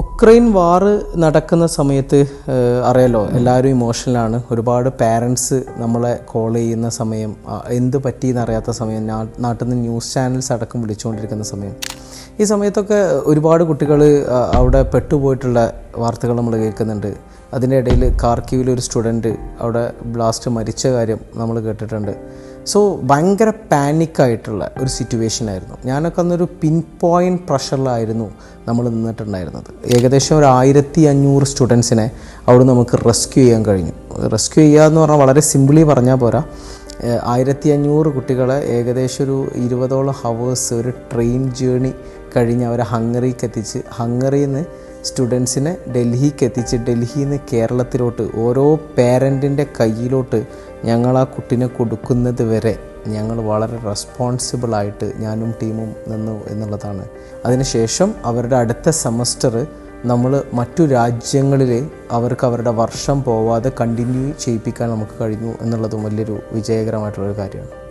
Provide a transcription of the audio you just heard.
Ukraine വാറ് നടക്കുന്ന സമയത്ത് അറിയാലോ എല്ലാവരും ഇമോഷണലാണ് ഒരുപാട് പാരൻസ് നമ്മളെ കോൾ ചെയ്യുന്ന സമയം എന്ത് പറ്റിയെന്നറിയാത്ത സമയം നാട്ടിൽ നിന്ന് ന്യൂസ് ചാനൽസ് അടക്കം വിളിച്ചുകൊണ്ടിരിക്കുന്ന സമയം. ഈ സമയത്തൊക്കെ ഒരുപാട് കുട്ടികൾ അവിടെ പെട്ടുപോയിട്ടുള്ള വാർത്തകൾ നമ്മൾ കേൾക്കുന്നുണ്ട്. അതിന്റെ ഇടയിൽ കാർക്കീവിൽ ഒരു സ്റ്റുഡന്റ് അവിടെ ബ്ലാസ്റ്റ് മരിച്ച കാര്യം നമ്മൾ കേട്ടിട്ടുണ്ട്. സോ ഭയങ്കര പാനിക്കായിട്ടുള്ള ഒരു സിറ്റുവേഷൻ ആയിരുന്നു ഞാനൊക്കെ അന്നൊരു പിൻ പോയിന്റ് പ്രഷറിലായിരുന്നു നമ്മൾ നിന്നിട്ടുണ്ടായിരുന്നത്. ഏകദേശം ഒരു ആയിരത്തി അഞ്ഞൂറ് സ്റ്റുഡൻസിനെ അവിടെ നമുക്ക് റെസ്ക്യൂ ചെയ്യാൻ കഴിഞ്ഞു. റെസ്ക്യൂ ചെയ്യുക എന്ന് പറഞ്ഞാൽ വളരെ സിമ്പിളി പറഞ്ഞാൽ പോരാ. ആയിരത്തി അഞ്ഞൂറ് കുട്ടികളെ ഏകദേശം ഒരു ഇരുപതോളം ഹവേഴ്സ് ഒരു ട്രെയിൻ ജേണി കഴിഞ്ഞ് അവരെ ഹംഗറിക്ക് എത്തിച്ച് ഹംഗറിയിൽ നിന്ന് സ്റ്റുഡൻസിനെ ഡൽഹിക്ക് എത്തിച്ച് ഡൽഹിയിൽ നിന്ന് കേരളത്തിലോട്ട് ഓരോ പേരന്റിന്റെ കയ്യിലോട്ട് ഞങ്ങൾ ആ കുട്ടിനെ കൊടുക്കുന്നത് വരെ ഞങ്ങൾ വളരെ റെസ്പോൺസിബിളായിട്ട് ഞാനും ടീമും നിന്നു എന്നുള്ളതാണ്. അതിനുശേഷം അവരുടെ അടുത്ത സെമസ്റ്റർ നമ്മൾ മറ്റു രാജ്യങ്ങളിൽ അവർക്ക് അവരുടെ വർഷം പോവാതെ കണ്ടിന്യൂ ചെയ്യിപ്പിക്കാൻ നമുക്ക് കഴിഞ്ഞു എന്നുള്ളതും വലിയൊരു വിജയകരമായിട്ടുള്ളൊരു കാര്യമാണ്.